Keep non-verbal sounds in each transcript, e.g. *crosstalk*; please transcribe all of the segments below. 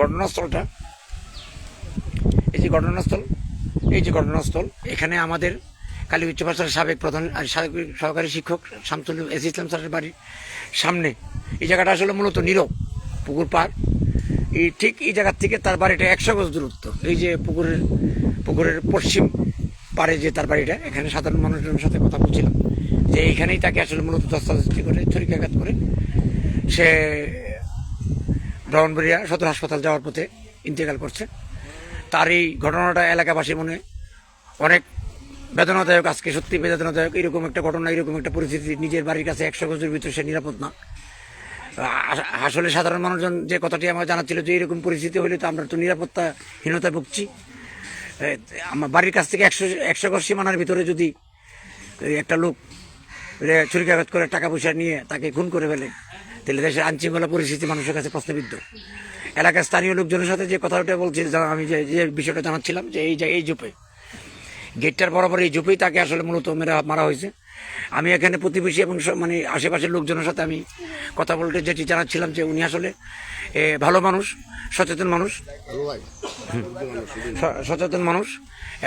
ঘটনাস্থলটা। এই যে ঘটনাস্থল, এই যে ঘটনাস্থল, এখানে আমাদের কালী উচ্চ পাঠশালার সাবেক প্রধান সহকারী শিক্ষক শামসুল এস ইসলাম স্যারের বাড়ির সামনে। এই জায়গাটা আসলে মূলত নীরব, পুকুর পার এই ঠিক এই জায়গার থেকে তার বাড়িটা একশো গজ দূরত্ব। এই যে পুকুরের পুকুরের পশ্চিম পারে যে তার বাড়িটা, এখানে সাধারণ মানুষজনের সাথে কথা বলছিলাম যে এইখানেই তাকে আসলে মূলত দস্তাদস্তি করে ছুরিকাঘাত করে সে ব্রাহ্মণবাড়িয়া সদর হাসপাতাল যাওয়ার পথে ইন্তেকাল করছে। তার এই ঘটনাটা এলাকাবাসী মনে অনেক বেদনাদায়ক, আজকে সত্যি বেদনাদায়ক। এরকম একটা ঘটনা, এরকম একটা পরিস্থিতি, নিজের বাড়ির কাছে একশো গজের ভিতরে সে নিরাপদ না। আসলে সাধারণ মানুষজন যে কথাটি আমার জানাচ্ছিল যে এরকম পরিস্থিতি হলে তো আমরা তো নিরাপত্তাহীনতায় ভুগছি। আমার বাড়ির কাছ থেকে একশো একশো গজ সীমানার ভিতরে যদি একটা লোক ছুরিকাঘাত করে টাকা পয়সা নিয়ে তাকে খুন করে ফেলে তাহলে দেশের আইনশৃঙ্খলা পরিস্থিতি মানুষের কাছে প্রশ্নবিদ্ধ। এলাকার স্থানীয় লোকজনের সাথে যে কথাটা বলছি আমি যে যে বিষয়টা জানাচ্ছিলাম, যে এই যে এই জুপে গেটটার বরাবর এই জুপেই তাকে আসলে মূলত মেরা, মারা হয়েছে। আমি এখানে প্রতিবেশী এবং মানে আশেপাশের লোকজনের সাথে আমি কথা বলতে যেটি জানাচ্ছিলাম যে উনি আসলে ভালো মানুষ, সচেতন মানুষ সচেতন মানুষ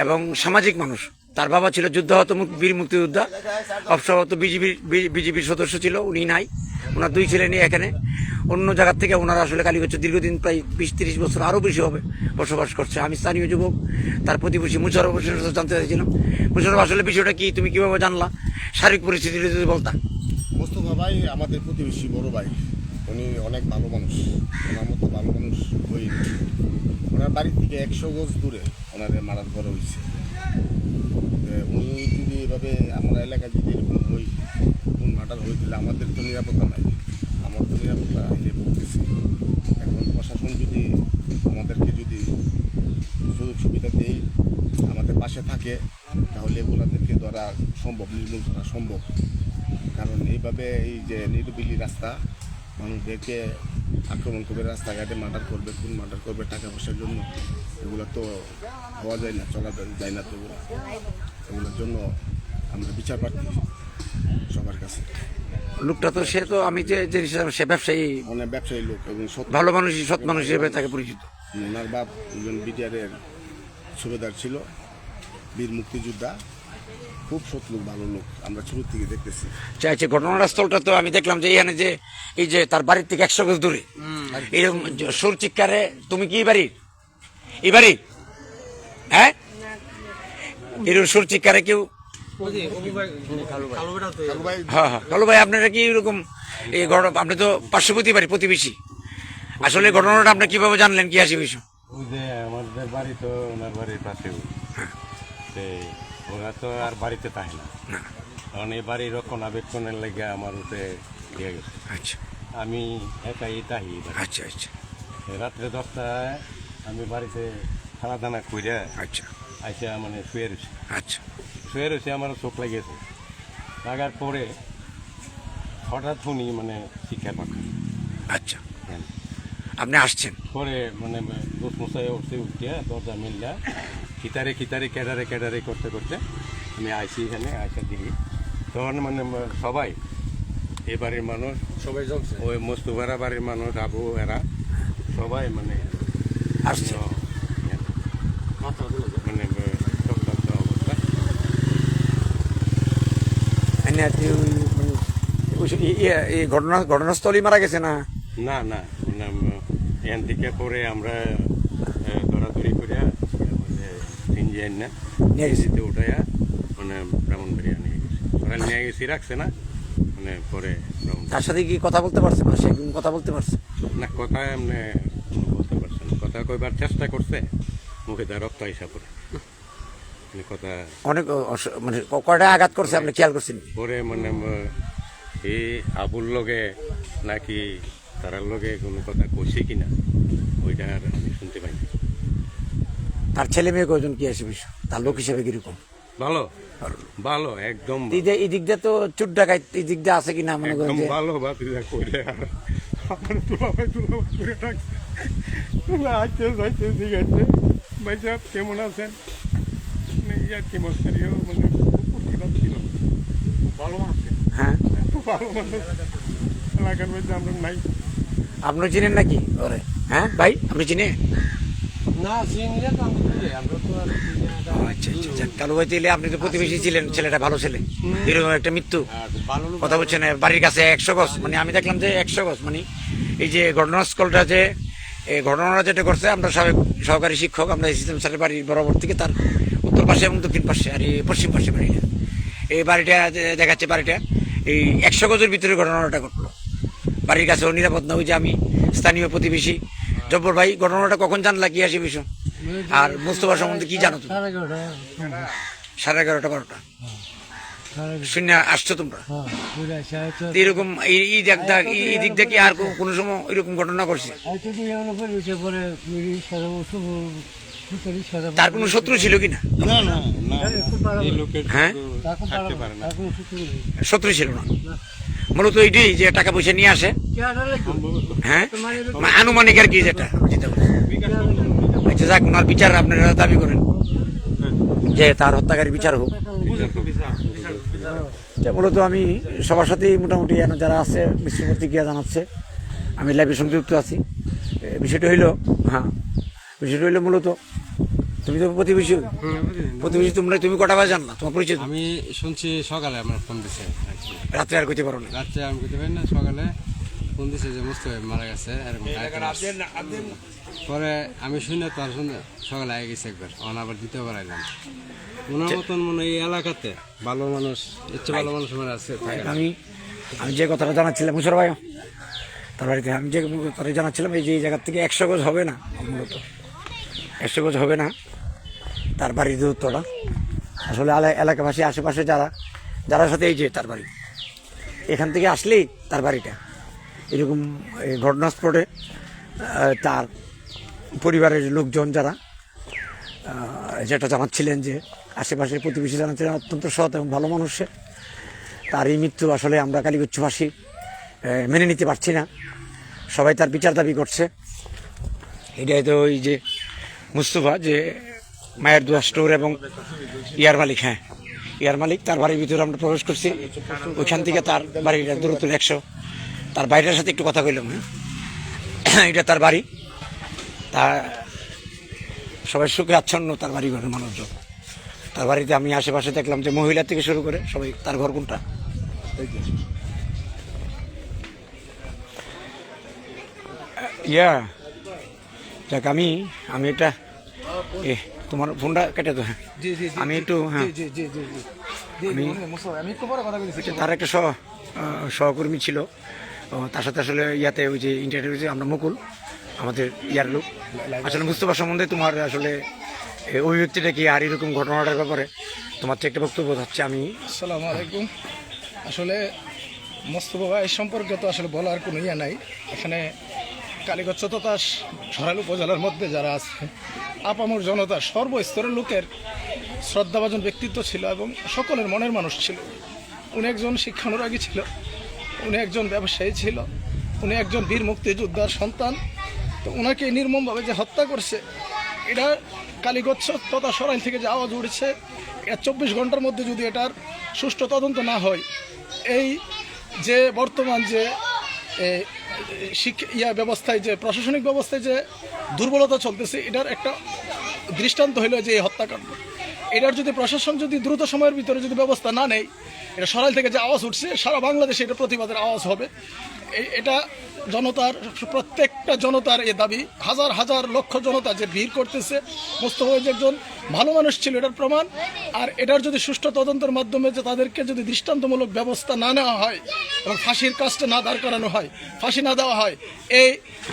এবং সামাজিক মানুষ। তার বাবা ছিল যুদ্ধাহত বীর মুক্তিযোদ্ধা। অবসরত বিজিবির বিজেপির সদস্য ছিল, উনি নাই। ওনার দুই ছেলে নিয়ে এখানে। অন্য জায়গার থেকে ওনারা আসলে কালীগঞ্জ দীর্ঘদিন প্রায় বিশ তিরিশ বছর আরও বেশি হবে বসবাস করছে। আমি স্থানীয় যুবক, তার প্রতিবেশী মুশারফ হোসেনের সাথে জানতে চাইছিলাম। মুশারফ আসলে বিষয়টা কি? তুমি কীভাবে জানলা? শারীরিক পরিস্থিতি যদি বলতাম মোস্তফা ভাই আমাদের প্রতিবেশী, বড় ভাই। উনি অনেক ভালো মানুষ। ওনার মতো ভালো মানুষ হই ওনার বাড়ি থেকে একশো গজ দূরে ওনার মারার করা হয়েছে। উনি যদি এভাবে আমরা এলাকায় যদি এরকম হই, কোন মার্ডার হয়ে আমাদের তো নিরাপত্তা নাই। আমার তো নিরাপত্তা হারিয়ে পড়তেছি এখন প্রশাসন যদি আমাদেরকে যদি সুযোগ সুবিধা দেয়, আমাদের পাশে থাকে, তাহলে এগুলোদেরকে ধরা সম্ভব, নির্মূল করা সম্ভব। কারণ এইভাবে এই যে নিরিবিলি রাস্তা, মানুষদেরকে আক্রমণ করবে রাস্তাঘাটে মার্ডার করবে, খুন মার্ডার করবে টাকা পয়সার জন্য, এগুলো তো হওয়া যায় না, চলা যায় না তো। এগুলোর জন্য আমরা বিচার প্রার্থী সবার কাছে। লোকটা তো সে তো আমি যে যে হিসাবে সে ব্যবসায়ী অনেক ব্যবসায়ী লোক এবং সৎ ভালো মানুষ সৎ মানুষ হিসেবে তাকে পরিচিত। ওনার বাপ একজন বিটিআরের সুবেদার ছিল বীর মুক্তিযোদ্ধা। খুব সৎ লোক ভালো লোক আমরা শুরু থেকে দেখতেছি। চাইছে ঘটনার স্থলটা তো আমি দেখলাম যে এখানে যে এই যে তার বাড়ির থেকে একশো গজ দূরে। এরকম সুর চিৎকারে তুমি কি এই বাড়ির? এই বাড়ি? হ্যাঁ? এরকম সুর চিৎকারে কেউ হ্যাঁ হ্যাঁ। কালু ভাই আপনারা কি এরকম এই ঘটনা আপনি তো পার্শ্ববর্তী বাড়ি প্রতিবেশী। আসলে ঘটনাটা আপনি কীভাবে জানলেন কি আসে বিষয় আমাদের বাড়ি তো ওনার বাড়ির পাশে ওরা তো আর বাড়িতে থাকে না। কারণ এই বাড়ি রক্ষণাবেক্ষণের লেগে আমার উঠে দিয়ে গেছে। আচ্ছা। আমি একাই তাহি আচ্ছা আচ্ছা। রাত্রে দশটায় আমি বাড়িতে খানা দানা কইরা আচ্ছা। আইসা মানে শুয়ে রয়েছি আচ্ছা। শুয়ে রয়েছে আমার চোখ লেগেছে লাগার পরে হঠাৎ শুনি মানে শিক্ষা পাখা আচ্ছা। আপনি আসছেন? পরে মানে দোষ মশাই উঠতে উঠিয়া দরজা মিললা। খিতারে খিতারে কেডারে কেডারে করতে করতে আমি আইসি এখানে আইসা দিই তখন মানে সবাই এ বাড়ির মানুষ সবাই জমছে ওই মস্তুবারা বাড়ির মানুষ আবু এরা সবাই মানে আসছে। মানে শক্তান্ত অবস্থা এনে আর কি ওই ওই- এই- এই- এই ঘটনা ঘটনাস্থলেই মারা গেছে না? না না এখান থেকে পরে আমরা দৌড়াদৌড়ি করিয়া মানে তিন যাই না নিয়ে। উঠাইয়া মানে ব্রাহ্মণবাড়িয়া নিয়ে গেছে। ওরা নিয়ে গেছি রাখছে না মানে পরে তার সাথে কি কথা বলতে পারছে না সে কথা বলতে পারছে না কথা এমনি বলতে পারছে না। কথা কইবার চেষ্টা করছে। মুখে তার রক্ত আইসা পরে মানে কথা অনেক মানে ক- কয়টা আঘাত করছে আপনি খেয়াল করছেন পরে মানে এই আবুর লগে নাকি তারার লগে কোনো কথা কইছে কিনা ওইটা আর আমি শুনতে পাইনি তার ছেলে মেয়ে কয়জন কি আসে বিষয়? তার লোক হিসেবে কীরকম? ভালো। ভালো। একদম এই দিক দিয়ে তো চুট ডাকাই এই দিক দিয়ে আছে কিনা মনে করেন ভালো বাতিজা কইলে আর আমার তুলাভাই তুলাভাই করে রাখছে ঠিক আছে। ভাই সাহেব কেমন আছেন? মানে ইয়ার কি মস্তারিও মানে খুব খারাপ ছিল ভালো মানুষ হ্যাঁ? ভালো মানুষ। এলাকার মধ্যে আমরা নাই। আপনি চিনেন নাকি? ওরে। হ্যাঁ ভাই আপনি চিনেন? না চিনলে তো আমি চিনি, আমরা তো আর না। ও, আচ্ছা আচ্ছা আচ্ছা। কালু ভাই তাইলে আপনি তো প্রতিবেশী ছিলেন ছেলেটা ভালো ছেলে। এরকম একটা মৃত্যু। আর ভালো কথা বলছেন বাড়ির কাছে একশো গজ। মানে আমি দেখলাম যে একশো গজ। মানে এই যে ঘটনাস্থলটা যে এই ঘটনাটা যেটা করছে আমরা সাবেক সহকারী শিক্ষক, আমরা সিস্টেম স্যারের বাড়ির বরাবর থেকে, তার উত্তর পাশে এবং দক্ষিণ পাশে, আর এই পশ্চিম পাশে বাড়িটা। এই বাড়িটা দেখাচ্ছে বাড়িটা। এই একশো গজের ভিতরে ঘটনাটা ঘটলো। বাড়ির কাছেও নিরাপদ না, ওই যে আমি স্থানীয় প্রতিবেশী জব্বর ভাই, ঘটনাটা কখন জানলা, কি আসে বিষয়? আর মুস্তফা সম্বন্ধে কি জানো তুমি? সাড়ে এগারোটা, বারোটা। আসছো তোমরা। হ্যাঁ, এরকম এই দিক থেকে আর কোনো- সময় এরকম ঘটনা ঘটছে হয়তো দুই এমন করে উঠে পরে পুলিশ সারা শুভ পুলিশ সারা তার কোনো শত্রু ছিল কিনা না? না না এই লোকের হ্যাঁ? থাকতে পারে না। কোনো শত্রু ছিল না। মূলত এইটাই যে টাকা পয়সা নিয়ে আসে। হ্যাঁ? মানে আনুমানিক আর কি যেটা আচ্ছা যাক ওনার বিচার আপনারা দাবি করেন। যে তার হত্যাকারী বিচার হোক। মূলত আমি সবার সাথেই মোটামুটি যারা আছে মিশ্র প্রতিক্রিয়া জানাচ্ছে আমি লাইভে সংযুক্ত আছি। বিষয়টা হইল হ্যাঁ বিষয়টা হইল মূলত তুমি তো প্রতিবেশী। প্রতিবেশী তোমরা তুমি কটা বাজে জানলা? তোমার পরিচয় আমি শুনছি সকালে আমার ফোন দিছে। রাত্রে আর কইতে পারো না। রাত্রে আমি করতে পারি না সকালে। ফোন দিছে যে মুস্তফা মারা গেছে এরকম পরে আমি শুনে তো। আর শুনে সকালে আগে গেছি একবার অন আবার দ্বিতীয়বার আইলাম। ওনার মতন মনে এই এলাকাতে ভালো মানুষ ইচ্ছে ভালো মানুষ আমার আছে। আমি আমি যে কথাটা জানাচ্ছিলাম মুসর ভাই? তার বাড়িতে আমি যে কথাটা জানাচ্ছিলাম এই যে এই জায়গার থেকে একশো গজ হবে না মূলত। একশো গজ হবে না তার বাড়ির দূরত্বটা। আসলে এলা- এলাকাবাসী আশেপাশে যারা যারা সাথে এই যে তার বাড়ি এখান থেকে আসলেই তার বাড়িটা। এরকম ঘটনাস্পটে তার পরিবারের লোকজন যারা যেটা জানাচ্ছিলেন যে আশেপাশের প্রতিবেশী জানাচ্ছিলেন অত্যন্ত সৎ এবং ভালো মানুষের তার এই মৃত্যু আসলে আমরা কালীগুচ্ছবাসী মেনে নিতে পারছি না। সবাই তার বিচার দাবি করছে। এটাই তো ওই যে মুস্তফা, যে মায়ের দুয়া স্টোর এবং ইয়ার মালিক হ্যাঁ ইয়ার মালিক, তার বাড়ির ভিতরে আমরা প্রবেশ করছি। ওইখান থেকে তার বাড়ির দূরত্ব একশো তার বাড়িটার সাথে একটু কথা কইলাম হ্যাঁ? *coughs* এটা তার বাড়ি। তা সবাই সুখে আচ্ছন্ন তার বাড়ি ঘরের মানুষজন তার বাড়িতে আমি আশেপাশে দেখলাম যে মহিলা থেকে শুরু করে সবাই তার ঘর কোনটা? ইয়া যাক আমি আমি এটা এ তোমার ফোনটা কেটে তো হ্যাঁ? আমি একটু হ্যাঁ। আমি তার একটা সহ সহকর্মী ছিল। তার সাথে আসলে ইয়াতে ওই যে ইন্টারভিউতে আমরা মুকুল, আমাদের ইয়ার লোক। আসলে মুস্তফা সম্বন্ধে তোমার আসলে অভিব্যক্তিটা কি আর এরকম ঘটনাটার ব্যাপারে? তোমার তো একটা বক্তব্য হচ্ছে আমি আসসালামু আলাইকুম। আসলে মোস্তফা ভাই সম্পর্কে তো আসলে বলার কোনো ইয়ে নাই। এখানে কালীগঞ্জ তথা সরাইল উপজেলার মধ্যে যারা আছে, আপামর জনতা সর্বস্তরের লোকের শ্রদ্ধাভাজন ব্যক্তিত্ব ছিল এবং সকলের মনের মানুষ ছিল। উনি একজন শিক্ষানুরাগী ছিল। উনি একজন ব্যবসায়ী ছিল। উনি একজন বীর মুক্তিযোদ্ধার সন্তান। তো ওনাকে নির্মমভাবে যে হত্যা করছে, এটা কালীগচ্ছ তথা সরাইল থেকে যে আওয়াজ উঠেছে এটা চব্বিশ ঘণ্টার মধ্যে যদি এটার সুষ্ঠু তদন্ত না হয়, এই যে বর্তমান যে শিক্ষা ইয়া ব্যবস্থায় যে, প্রশাসনিক ব্যবস্থায় যে দুর্বলতা চলতেছে, এটার একটা দৃষ্টান্ত হইল যে এই হত্যাকাণ্ড। এটার যদি প্রশাসন যদি দ্রুত সময়ের ভিতরে যদি ব্যবস্থা না নেয়, এটা সরাইল থেকে যে আওয়াজ উঠছে, সারা বাংলাদেশে এটা প্রতিবাদের আওয়াজ হবে। এটা জনতার, প্রত্যেকটা জনতার এ দাবি। হাজার হাজার লক্ষ জনতা যে ভিড় করতেছে, মোস্তফা একজন ভালো মানুষ ছিল, এটার প্রমাণ। আর এটার যদি সুষ্ঠু তদন্তের মাধ্যমে যে তাদেরকে যদি দৃষ্টান্তমূলক ব্যবস্থা না নেওয়া হয় এবং ফাঁসির কাজটা না দাঁড় করানো হয়, ফাঁসি না দেওয়া হয়, এই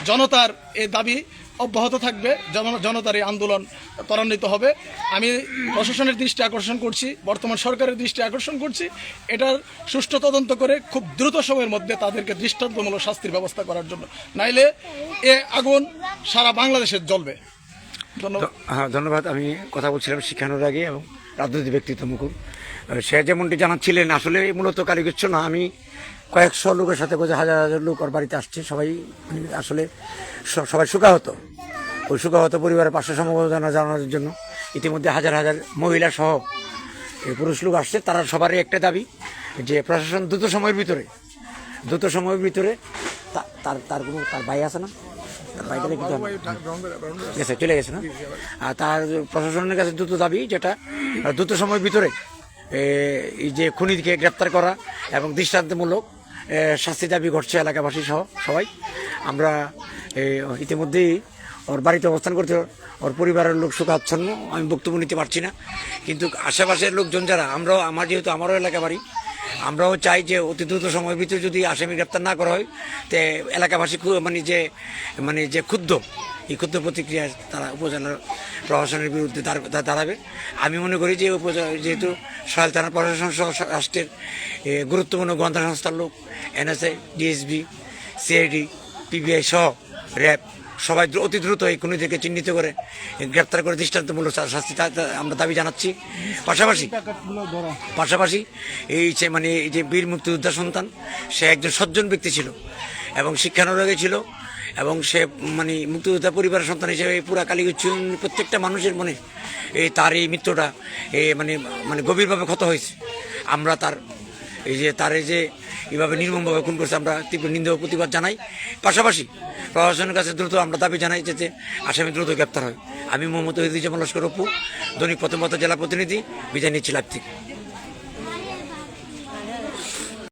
জনতার এ দাবি অব্যাহত থাকবে, জন- জনতার এই আন্দোলন ত্বরান্বিত হবে। আমি প্রশাসনের দৃষ্টি আকর্ষণ করছি, বর্তমান সরকারের দৃষ্টি আকর্ষণ করছি। এটার সুষ্ঠু তদন্ত করে খুব দ্রুত সময়ের মধ্যে তাদেরকে দৃষ্টান্তমূলক শাস্তির ব্যবস্থা করার জন্য। নাইলে এ আগুন সারা বাংলাদেশে জ্বলবে। হ্যাঁ ধন্যবাদ। আমি কথা বলছিলাম শিক্ষানোর আগে এবং রাজনৈতিক ব্যক্তিত্ব মুকুল। সে যেমনটি জানাচ্ছিলেন, আসলে মূলত কালীগুচ্ছ না, আমি কয়েকশো লোকের সাথে করে হাজার হাজার লোক ওর বাড়িতে আসছে। সবাই আসলে সবাই সুখাহত। ওই সুখাহত পরিবারের পাশে সমবেদনা জানানোর জন্য ইতিমধ্যে হাজার হাজার মহিলা সহ পুরুষ লোক আসছে। তারা সবারই একটা দাবি যে প্রশাসন দ্রুত সময়ের ভিতরে, দ্রুত সময়ের ভিতরে তার তার কোনো তার ভাই আছে না? চলে গেছে না? আর তার প্রশাসনের কাছে দ্রুত দাবি যেটা, দ্রুত সময়ের ভিতরে এই যে খুনিকে গ্রেপ্তার করা এবং দৃষ্টান্তমূলক শাস্তি দাবি ঘটছে এলাকাবাসী সহ সবাই। আমরা ইতিমধ্যেই ওর বাড়িতে অবস্থান করতে ওর পরিবারের লোক সুখাচ্ছন্ন, আমি বক্তব্য নিতে পারছি না। কিন্তু আশেপাশের লোকজন যারা, আমরাও, আমার যেহেতু আমারও এলাকা বাড়ি আমরাও চাই যে অতি দ্রুত সময়ের ভিতরে যদি আসামি গ্রেপ্তার না করা হয়, তে এলাকাবাসী মানে যে মানে যে ক্ষুব্ধ, এই ক্ষুদ্র প্রতিক্রিয়া তারা উপজেলার প্রশাসনের বিরুদ্ধে দাঁড়াবে। আমি মনে করি যে উপজেলা, যেহেতু সহায়তা থানা প্রশাসন সহ রাষ্ট্রের গুরুত্বপূর্ণ গোয়েন্দা সংস্থার লোক এনএসএ ডিএসবি, সিআইডি, পিবিআই সহ র্যাব সবাই অতি দ্রুত এই খুনিদেরকে চিহ্নিত করে গ্রেপ্তার করে দৃষ্টান্তমূলক শাস্তি আমরা দাবি জানাচ্ছি। পাশাপাশি পাশাপাশি এই যে মানে এই যে বীর মুক্তিযোদ্ধা সন্তান সে একজন সজ্জন ব্যক্তি ছিল এবং শিক্ষানুরাগী ছিল এবং সে মানে মুক্তিযোদ্ধা পরিবারের সন্তান হিসেবে এই পুরা ইউনিয়নের প্রত্যেকটা মানুষের মনে এই তার এই মৃত্যুটা এ মানে মানে গভীরভাবে ক্ষত হয়েছে। আমরা তার এই যে তার এই যে এইভাবে নির্মমভাবে খুন করছে, আমরা তীব্র নিন্দা প্রতিবাদ জানাই। পাশাপাশি প্রশাসনের কাছে দ্রুত আমরা দাবি জানাই যেতে আসামি দ্রুত গ্রেপ্তার হয়। আমি মোহাম্মদ ওহিদুজ্জামান লস্কর অপু, দৈনিক প্রথম জেলা প্রতিনিধি বিজয় নিচ্ছি লাভ থেকে।